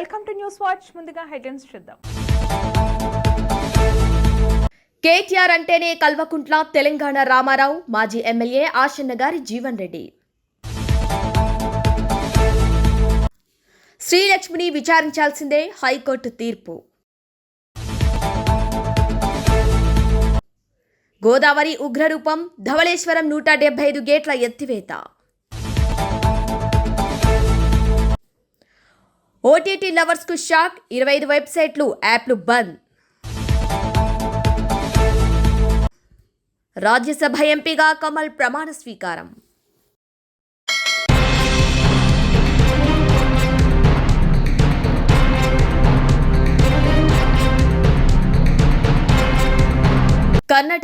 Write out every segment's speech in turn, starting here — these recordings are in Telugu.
Welcome to news watch. ముందుగా హెడ్లైన్స్ చూద్దాం. కేటీఆర్ అంటేనే కల్వకుంట్ల తెలంగాణ రామారావు మాజీ ఎమ్మెల్యే ఆశన్న గారి జీవన్ రెడ్డి. శ్రీలక్ష్మిని విచారించాల్సిందే హైకోర్టు తీర్పు. గోదావరి ఉగ్రరూపం ధవళేశ్వరం నూట డెబ్బై ఐదు గేట్ల ఎత్తివేత. ఓటీటీ లవర్స్కు షాక్ ఇరవై ఐదు వెబ్సైట్లు యాప్లు బంద్. రాజ్యసభ ఎంపీగా కమల్ ప్రమాణ స్వీకారం.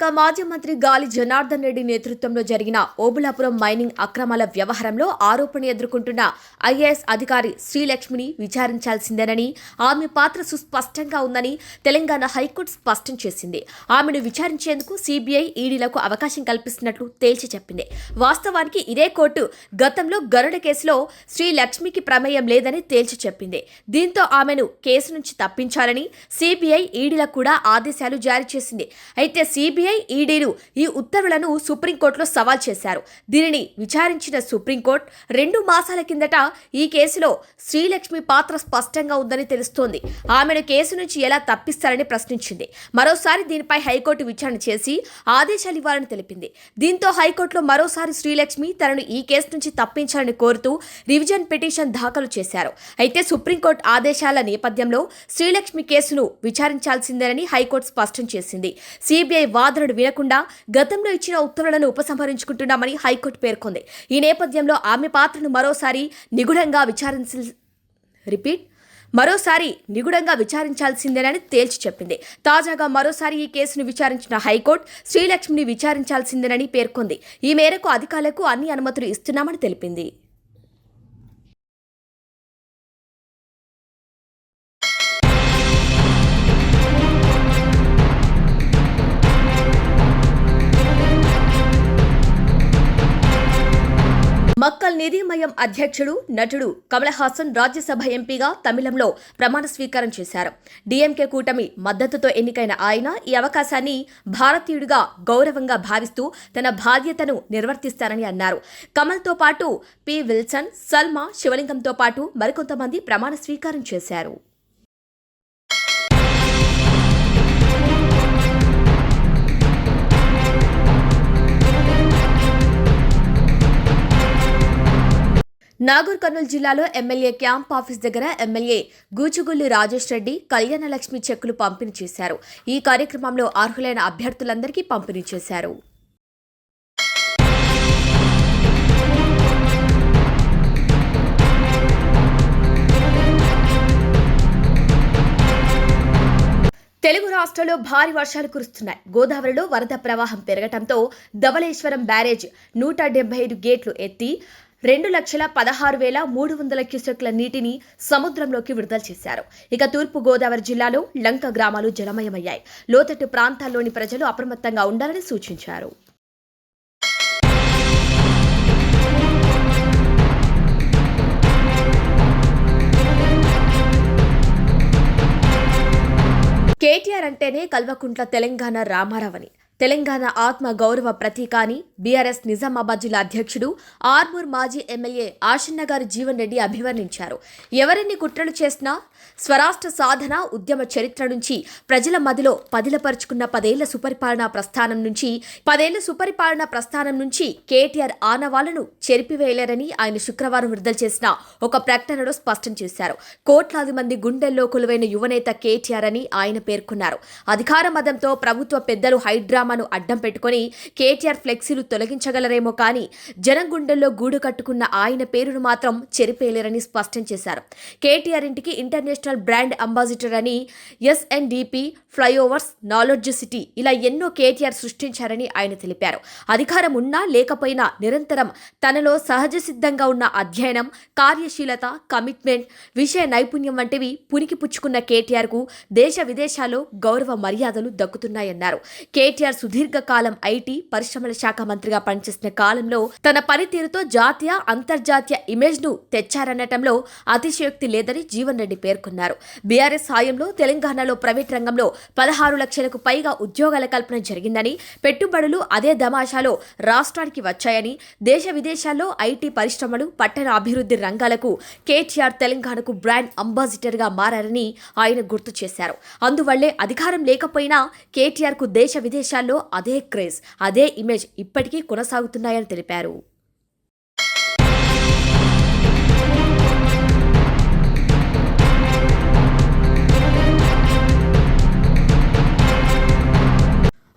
కర్ణాటక మాజీ మంత్రి గాలి జనార్దన్ రెడ్డి నేతృత్వంలో జరిగిన ఓబులాపురం మైనింగ్ అక్రమాల వ్యవహారంలో ఆరోపణ ఎదుర్కొంటున్న ఐఏఎస్ అధికారి శ్రీలక్ష్మిని విచారించాల్సిందేనని ఆమె పాత్ర సుస్పష్టంగా ఉందని తెలంగాణ హైకోర్టు స్పష్టం చేసింది. ఆమెను విచారించేందుకు సిబిఐ ఈడీలకు అవకాశం కల్పిస్తున్నట్లు తేల్చి చెప్పింది. వాస్తవానికి ఇదే కోర్టు గతంలో గరుడ కేసులో శ్రీలక్ష్మికి ప్రమేయం లేదని తేల్చి చెప్పింది. దీంతో ఆమెను కేసు నుంచి తప్పించాలని సిబిఐ ఈడీలకు కూడా ఆదేశాలు జారీ చేసింది. అయితే సిబిఐ ఈడీలు ఈ ఉత్తర్వులను సుప్రీంకోర్టులో సవాల్ చేశారు. దీనిని విచారించిన సుప్రీంకోర్టు రెండు మాసాల కిందట ఈ కేసులో శ్రీలక్ష్మి పాత్ర స్పష్టంగా ఉందని తెలుస్తోంది. ఆమెను కేసు నుంచి ఎలా తప్పిస్తారని ప్రశ్నించింది. మరోసారి దీనిపై హైకోర్టు విచారణ చేసి ఆదేశాలు ఇవ్వాలని తెలిపింది. దీంతో హైకోర్టులో మరోసారి శ్రీలక్ష్మి తనను ఈ కేసు నుంచి తప్పించాలని కోరుతూ రివిజన్ పిటిషన్ దాఖలు చేశారు. అయితే సుప్రీంకోర్టు ఆదేశాల నేపథ్యంలో శ్రీలక్ష్మి కేసును విచారించాల్సిందేనని హైకోర్టు స్పష్టం చేసింది. సిబిఐ వాదనలు వినకుండా గతంలో ఇచ్చిన ఉత్తర్వులను ఉపసంహరించుకుంటున్నామని హైకోర్టు పేర్కొంది. ఈ నేపథ్యంలో ఆమె పాత్రను మరోసారి నిగుఢంగా విచారించ రిపీట్ మరోసారి నిగుడంగా విచారించాల్సిందేనని తేల్చి చెప్పింది. తాజాగా మరోసారి ఈ కేసును విచారించిన హైకోర్టు శ్రీలక్ష్మిని విచారించాల్సిందేనని పేర్కొంది. ఈ మేరకు అధికారులకు అన్ని అనుమతులు ఇస్తున్నామని తెలిపింది. మక్కల్ నిధిమయం అధ్యక్షుడు నటుడు కమల్ హాసన్ రాజ్యసభ ఎంపీగా తమిళంలో ప్రమాణ స్వీకారం చేశారు. డీఎంకే కూటమి మద్దతుతో ఎన్నికైన ఆయన ఈ అవకాశాన్ని భారతీయుడిగా గౌరవంగా భావిస్తూ తన బాధ్యతను నిర్వర్తిస్తారని అన్నారు. కమల్తో పాటు పి విల్సన్ సల్మా శివలింగంతో పాటు మరికొంతమంది ప్రమాణ స్వీకారం చేశారు. నాగూర్ కర్నూలు జిల్లాలో ఎమ్మెల్యే క్యాంప్ ఆఫీస్ దగ్గర ఎమ్మెల్యే గూచుగుల్లి రాజేష్ రెడ్డి కళ్యాణలక్ష్మి చెక్కులు పంపిణీ చేశారు. ఈ కార్యక్రమంలో అర్హులైన అభ్యర్థులందరికీ పంపిణీ చేశారు. తెలుగు రాష్ట్రాల్లో భారీ వర్షాలు కురుస్తున్నాయి. గోదావరిలో వరద ప్రవాహం పెరగడంతో ధవళేశ్వరం బ్యారేజ్ నూట డెబ్బై ఐదు గేట్లు ఎత్తి రెండు లక్షల పదహారు వేల మూడు వందల క్యూసెక్ల నీటిని సముద్రంలోకి విడుదల చేశారు. ఇక తూర్పు గోదావరి జిల్లాలో లంక గ్రామాలు జలమయమయ్యాయి. లోతట్టు ప్రాంతాల్లోని ప్రజలు అప్రమత్తంగా ఉండాలని సూచించారు. కేటీఆర్ అంటేనే కల్వకుంట్ల తెలంగాణ రామారావని తెలంగాణ ఆత్మ గౌరవ ప్రతీక అని బీఆర్ఎస్ నిజామాబాద్ జిల్లా అధ్యక్షుడు ఆర్మూర్ మాజీ ఎమ్మెల్యే ఆశన్న గారు జీవన్ రెడ్డి అభివర్ణించారు. ఎవరిని కుట్రలు చేసినా స్వరాష్ట్ర సాధన ఉద్యమ చరిత్ర నుంచి ప్రజల మదిలో పదిలపరుచుకున్న పదేళ్ళ సుపరిపాలనా ప్రస్థానం నుంచి పదేళ్ళ సుపరిపాలనా ప్రస్థానం నుంచి కేటీఆర్ ఆనవాళ్ళను చెరిపివేయలేరని ఆయన శుక్రవారం విడుదల చేసిన ఒక ప్రకటనలో స్పష్టం చేశారు. కోట్లాది మంది గుండెల్లో కొలువైన యువనేత కేటీఆర్ అని ఆయన పేర్కొన్నారు. అధికార మదంతో ప్రభుత్వ పెద్దలు హైడ్రామాను అడ్డం పెట్టుకొని కేటీఆర్ ఫ్లెక్సీలు తొలగించగలరేమో కానీ జనం గుండెల్లో గూడు కట్టుకున్న ఆయన పేరును మాత్రం చెరిపేయలేరని స్పష్టం చేశారు. కేటీఆర్ ఇంటికి ఇంటర్నేషనల్ బ్రాండ్ అంబాసిడర్ అని ఎస్ఎన్డిపి ఫ్లైఓవర్స్ నాలెడ్జ్ సిటీ ఇలా ఎన్నో కేటీఆర్ సృష్టించారని ఆయన తెలిపారు. అధికారం ఉన్నా లేకపోయినా నిరంతరం తనలో సహజ సిద్ధంగా ఉన్న అధ్యయనం కార్యశీలత కమిట్మెంట్ విషయ నైపుణ్యం వంటివి పునికి పుచ్చుకున్న కేటీఆర్కు దేశ విదేశాల్లో గౌరవ మర్యాదలు దక్కుతున్నాయన్నారు. కేటీఆర్ సుదీర్ఘకాలం ఐటీ పరిశ్రమల శాఖ మంత్రి మంత్రిగా పనిచేసిన కాలంలో తన పనితీరుతో జాతీయ అంతర్జాతీయ ఇమేజ్ను తెచ్చారనటంలో అతిశయోక్తి లేదని జీవన్ రెడ్డి పేర్కొన్నారు. బీఆర్ఎస్ హాయంలో తెలంగాణలో ప్రైవేట్ రంగంలో పదహారు లక్షలకు పైగా ఉద్యోగాల కల్పన జరిగిందని పెట్టుబడులు అదే దమాషాలో రాష్ట్రానికి వచ్చాయని దేశ విదేశాల్లో ఐటీ పరిశ్రమలు పట్టణ అభివృద్ధి రంగాలకు కేటీఆర్ తెలంగాణకు బ్రాండ్ అంబాసిడర్గా మారని ఆయన గుర్తు చేశారు. అందువల్లే అధికారం లేకపోయినా కేటీఆర్కు దేశ విదేశాల్లో అదే క్రేజ్ అదే ఇమేజ్ ఇప్పటికీ కొనసాగుతున్నాయని తెలిపారు.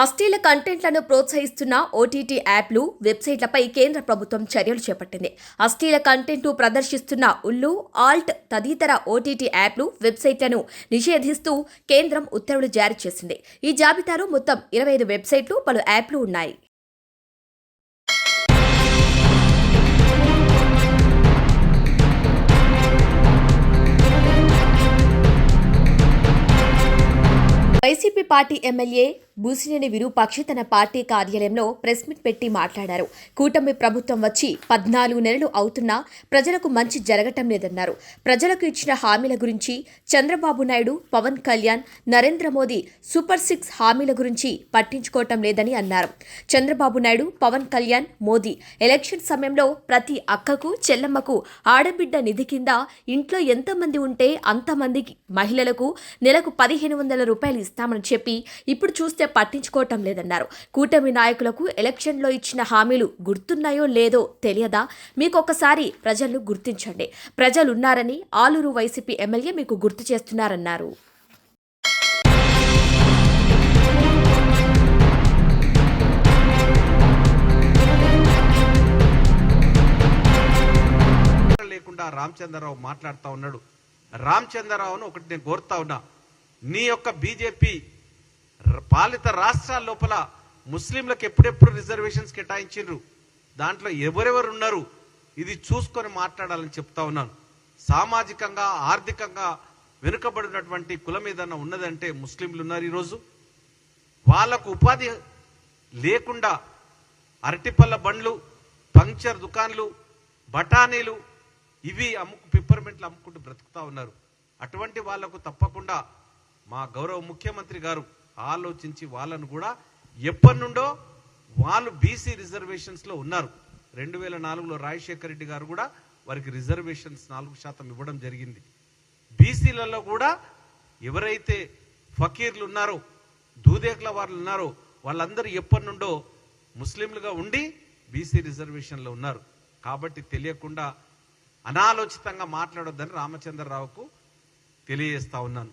అశ్లీల కంటెంట్లను ప్రోత్సహిస్తున్న ఓటీటీ యాప్లు వెబ్సైట్లపై కేంద్ర ప్రభుత్వం చర్యలు చేపట్టింది. అశ్లీల కంటెంట్ ప్రదర్శిస్తున్న ఉల్లు ఆల్ట్ తదితర ఓటీటీ యాప్లు వెబ్సైట్లను నిషేధిస్తూ కేంద్రం ఉత్తర్వులు జారీ చేసింది. ఈ జాబితాలో మొత్తం ఇరవై ఐదు వెబ్సైట్లు పలు యాప్లు ఉన్నాయి. వైసీపీ పార్టీ ఎమ్మెల్యే బూసినేని విరూపాక్షి తన పార్టీ కార్యాలయంలో ప్రెస్ మీట్ పెట్టి మాట్లాడారు. కూటమి ప్రభుత్వం వచ్చి పద్నాలుగు నెలలు అవుతున్నా ప్రజలకు మంచి జరగటం లేదన్నారు. ప్రజలకు ఇచ్చిన హామీల గురించి చంద్రబాబు నాయుడు పవన్ కళ్యాణ్ నరేంద్ర మోదీ సూపర్ సిక్స్ హామీల గురించి పట్టించుకోవటం లేదని అన్నారు. చంద్రబాబు నాయుడు పవన్ కళ్యాణ్ మోదీ ఎలక్షన్ సమయంలో ప్రతి అక్కకు చెల్లమ్మకు ఆడబిడ్డ నిధి కింద ఇంట్లో ఎంతమంది ఉంటే అంతమందికి మహిళలకు నెలకు పదిహేను వందల రూపాయలు ఇస్తామని చెప్పి ఇప్పుడు చూస్తే పట్టించుకోవటం లేదన్నారు. కూటమి నాయకులకు ఎలక్షన్లో ఇచ్చిన హామీలు గుర్తున్నాయో లేదో తెలియదా? మీకు ఒకసారి ప్రజలు గుర్తించండి. ప్రజలున్నారని ఆలూరు వైసీపీ ఎమ్మెల్యే మీకు గుర్తు చేస్తున్నారన్నారు. లేకుండా రామచంద్రరావు మాట్లాడుతూ ఉన్నాడు. రామచంద్రరావును ఒకటి నేను కోరుతా ఉన్నా. నీ యొక్క బీజేపీ పాలిత రాష్ట్రాల లోపల ముస్లింలకు ఎప్పుడెప్పుడు రిజర్వేషన్స్ కేటాయించిండ్రు దాంట్లో ఎవరెవరు ఉన్నారు? ఇది చూసుకొని మాట్లాడాలని చెప్తా ఉన్నాను. సామాజికంగా ఆర్థికంగా వెనుకబడినటువంటి కులం ఏదన్నా ఉన్నదంటే ముస్లింలు ఉన్నారు ఈరోజు. వాళ్ళకు ఉపాధి లేకుండా అరటిపళ్ళ బండ్లు పంక్చర్ దుకాన్లు బఠానీలు ఇవి అమ్ముకు పిప్పర్మెంట్లు అమ్ముకుంటూ బ్రతుకుతా ఉన్నారు. అటువంటి వాళ్ళకు తప్పకుండా మా గౌరవ ముఖ్యమంత్రి గారు ఆలోచించి వాళ్ళను కూడా ఎప్పటి నుండో వాళ్ళు బీసీ రిజర్వేషన్స్లో ఉన్నారు. రెండు వేల నాలుగులో రాజశేఖర రెడ్డి గారు కూడా వారికి రిజర్వేషన్స్ నాలుగు శాతం ఇవ్వడం జరిగింది. బీసీలలో కూడా ఎవరైతే ఫకీర్లు ఉన్నారో దూదేకుల వాళ్ళు ఉన్నారో వాళ్ళందరూ ఎప్పటి నుండో ముస్లింలుగా ఉండి బీసీ రిజర్వేషన్లో ఉన్నారు. కాబట్టి తెలియకుండా అనాలోచితంగా మాట్లాడొద్దని రామచంద్రరావుకు తెలియజేస్తా ఉన్నాను.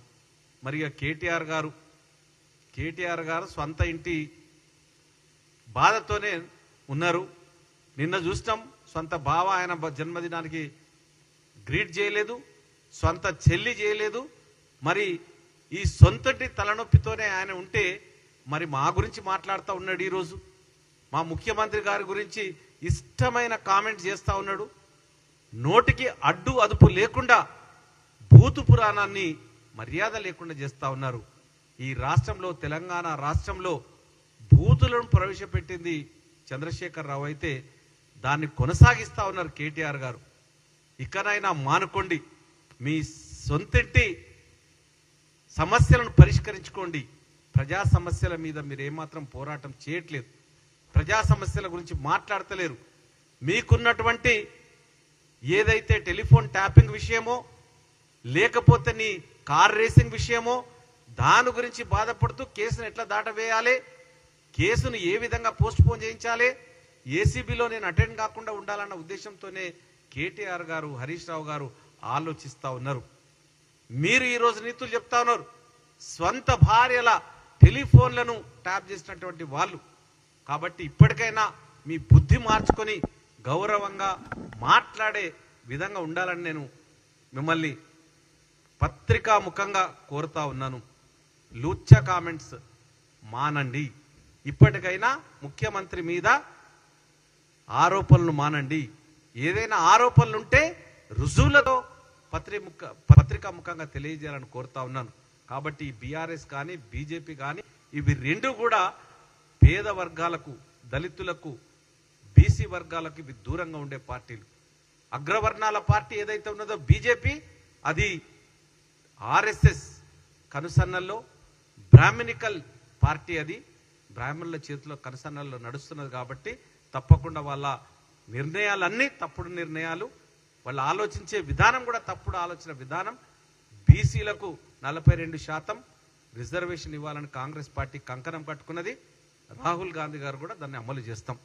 మరి కేటీఆర్ గారు కేటీఆర్ గారు సొంత ఇంటి బాధతోనే ఉన్నారు. నిన్న చూసినాం సొంత బావ ఆయన జన్మదినానికి గ్రీట్ చేయలేదు సొంత చెల్లి చేయలేదు. మరి ఈ సొంతటి తలనొప్పితోనే ఆయన ఉంటే మరి మా గురించి మాట్లాడుతూ ఉన్నాడు ఈరోజు. మా ముఖ్యమంత్రి గారి గురించి ఇష్టమైన కామెంట్ చేస్తూ ఉన్నాడు. నోటికి అడ్డు అదుపు లేకుండా భూతు పురాణాన్ని మర్యాద లేకుండా చేస్తూ ఉన్నారు. ఈ రాష్ట్రంలో తెలంగాణ రాష్ట్రంలో బూతులను ప్రవేశపెట్టింది చంద్రశేఖర్ రావు అయితే దాన్ని కొనసాగిస్తా ఉన్నారు కేటీఆర్ గారు. ఇకనైనా మానుకోండి మీ సొంతింటి సమస్యలను పరిష్కరించుకోండి. ప్రజా సమస్యల మీద మీరు ఏమాత్రం పోరాటం చేయట్లేదు. ప్రజా సమస్యల గురించి మాట్లాడతలేరు. మీకున్నటువంటి ఏదైతే టెలిఫోన్ ట్యాపింగ్ విషయమో లేకపోతే నీ కార్ రేసింగ్ విషయమో దాని గురించి బాధపడుతూ కేసును ఎట్లా దాటవేయాలి? కేసును ఏ విధంగా పోస్ట్ పోన్ చేయించాలి? ఏసీబీలో నేను అటెండ్ కాకుండా ఉండాలన్న ఉద్దేశంతోనే కేటీఆర్ గారు హరీష్ రావు గారు ఆలోచిస్తూ ఉన్నారు. మీరు ఈరోజు నీతులు చెప్తా ఉన్నారు. స్వంత భార్యల టెలిఫోన్లను ట్యాప్ చేసినటువంటి వాళ్ళు. కాబట్టి ఇప్పటికైనా మీ బుద్ధి మార్చుకొని గౌరవంగా మాట్లాడే విధంగా ఉండాలని నేను మిమ్మల్ని పత్రికా ముఖంగా కోరుతా ఉన్నాను. లూచ్చ కామెంట్స్ మానండి. ఇప్పటికైనా ముఖ్యమంత్రి మీద ఆరోపణలు మానండి. ఏదైనా ఆరోపణలు ఉంటే రుజువులతో పత్రిక పత్రికా ముఖంగా తెలియజేయాలని కోరుతా ఉన్నాను. కాబట్టి బీఆర్ఎస్ కానీ బీజేపీ కానీ ఇవి రెండు కూడా పేద వర్గాలకు దళితులకు బీసీ వర్గాలకు ఇవి దూరంగా ఉండే పార్టీలు. అగ్రవర్ణాల పార్టీ ఏదైతే ఉన్నదో బీజేపీ అది ఆర్ఎస్ఎస్ కనుసన్నల్లో బ్రాహ్మణికల్ పార్టీ అది. బ్రాహ్మణుల చేతిలో కనసనల్లో నడుస్తున్నది కాబట్టి తప్పకుండా వాళ్ళ నిర్ణయాలన్నీ తప్పుడు నిర్ణయాలు వాళ్ళు ఆలోచించే విధానం కూడా తప్పుడు ఆలోచన విధానం. బీసీలకు నలభై రెండు శాతం రిజర్వేషన్ ఇవ్వాలని కాంగ్రెస్ పార్టీ కంకణం కట్టుకున్నది. రాహుల్ గాంధీ గారు కూడా దాన్ని అమలు చేస్తాం.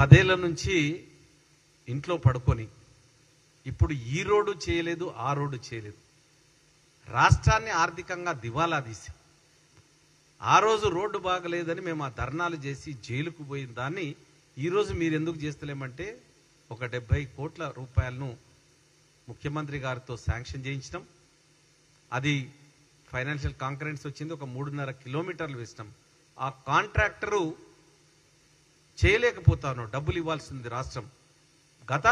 పదేళ్ళ నుంచి ఇంట్లో పడుకొని ఇప్పుడు ఈ రోడ్డు చేయలేదు ఆ రోడ్డు చేయలేదు. రాష్ట్రాన్ని ఆర్థికంగా దివాలా తీసి ఆ రోజు రోడ్డు బాగలేదని మేము ఆ ధర్నాలు చేసి జైలుకు పోయిన దాన్ని ఈరోజు మీరు ఎందుకు చేస్తలేమంటే ఒక డెబ్బై కోట్ల రూపాయలను ముఖ్యమంత్రి గారితో శాంక్షన్ చేయించడం అది ఫైనాన్షియల్ కాంకరెన్స్ వచ్చింది ఒక మూడున్నర కిలోమీటర్లు వేసినాం. ఆ కాంట్రాక్టరు చేయలేకపోతాను డబ్బులు ఇవ్వాల్సింది రాష్ట్రం. గత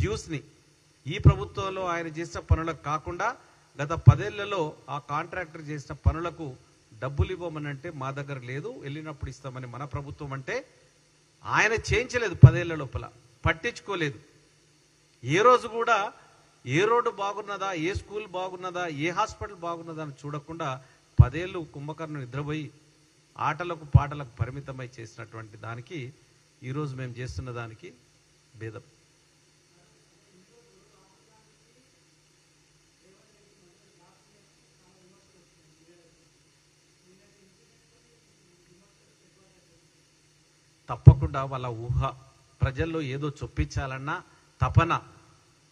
డ్యూస్ని ఈ ప్రభుత్వంలో ఆయన చేసిన పనులకు కాకుండా గత పదేళ్ళలో ఆ కాంట్రాక్టర్ చేసిన పనులకు డబ్బులు ఇవ్వమనంటే మా దగ్గర లేదు వెళ్ళినప్పుడు ఇస్తామని మన ప్రభుత్వం అంటే ఆయన చేయించలేదు పదేళ్ళ లోపల పట్టించుకోలేదు. ఏ రోజు కూడా ఏ రోడ్డు బాగున్నదా ఏ స్కూల్ బాగున్నదా ఏ హాస్పిటల్ బాగున్నదా అని చూడకుండా పదేళ్ళు కుంభకర్ణ నిద్రపోయి ఆటలకు పాటలకు పరిమితమై చేసినటువంటి దానికి ఈరోజు మేము చేస్తున్న దానికి భేదం. తప్పకుండా వాళ్ళ ఊహ ప్రజల్లో ఏదో చొప్పించాలన్న తపన.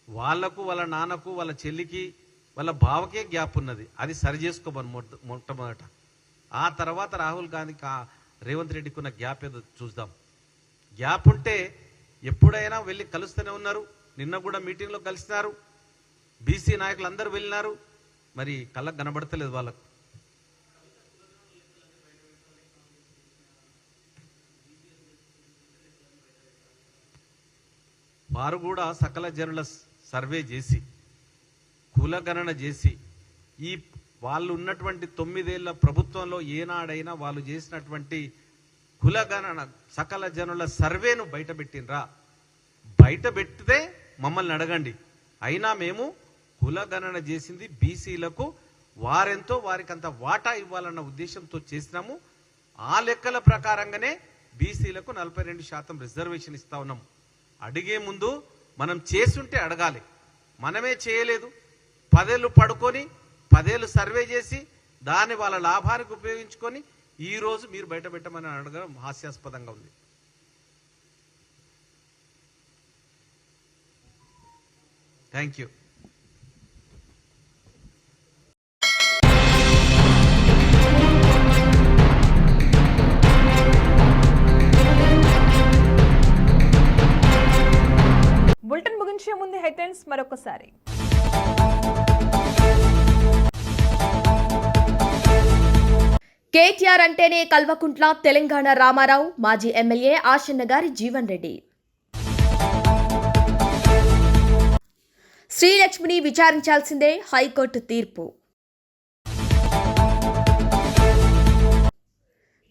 వాళ్ళకు వాళ్ళ నాన్నకు వాళ్ళ చెల్లికి వాళ్ళ బావకే గ్యాప్ ఉన్నది. అది సరి చేసుకోమని మొట్టమొదట. ఆ తర్వాత రాహుల్ గాంధీకి రేవంత్ రెడ్డికి ఉన్న గ్యాప్ ఏదో చూద్దాం. గ్యాప్ ఉంటే ఎప్పుడైనా వెళ్ళి కలుస్తూనే ఉన్నారు. నిన్న కూడా మీటింగ్లో కలిసినారు. బీసీ నాయకులు అందరూ వెళ్ళినారు. మరి కళ్ళకు కనబడతలేదు వాళ్ళకు. వారు కూడా సకల జనుల సర్వే చేసి కులగణన చేసి ఈ వాళ్ళు ఉన్నటువంటి తొమ్మిదేళ్ళ ప్రభుత్వంలో ఏనాడైనా వాళ్ళు చేసినటువంటి కులగణన సకల జనుల సర్వేను బయటపెట్టినరా బయట పెట్టితే మమ్మల్ని అడగండి. అయినా మేము కులగణన చేసింది బీసీలకు వారెంతో వారికి అంత వాటా ఇవ్వాలన్న ఉద్దేశంతో చేసినాము. ఆ లెక్కల ప్రకారంగానే బీసీలకు నలభై రెండు శాతం రిజర్వేషన్ ఇస్తా ఉన్నాము అడిగే ముందు మనం చేసుంటే అడగాలి. మనమే చేయలేదు. పదేళ్ళు పడుకొని పదేళ్ళు సర్వే చేసి దాన్ని వాళ్ళ లాభానికి ఉపయోగించుకొని ఈరోజు మీరు బయట పెట్టమని అడగడం హాస్యాస్పదంగా ఉంది. థ్యాంక్ యూ బులెటిన్ ముగించే ముందు హెడ్లైన్స్ మరొకసారి. కేటీఆర్ అంటేనే కల్వకుంట్ల తెలంగాణ రామారావు మాజీ ఎమ్మెల్యే ఆశన్న గారి జీవన్ రెడ్డి. శ్రీలక్ష్మిని విచారించాల్సిందే హైకోర్టు తీర్పు.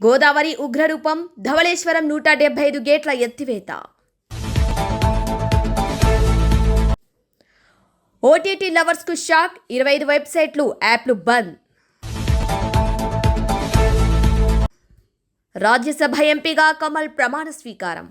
గోదావరి ఉగ్రరూపం ధవళేశ్వరం నూట డెబ్బై ఐదు గేట్ల ఎత్తివేత. ఓటీటీ లవర్స్కు షాక్. ఇరవై ఐదు వెబ్సైట్లు యాప్లు బంద్. రాజ్యసభ ఎంపీగా కమల్ ప్రమాణ స్వీకారం.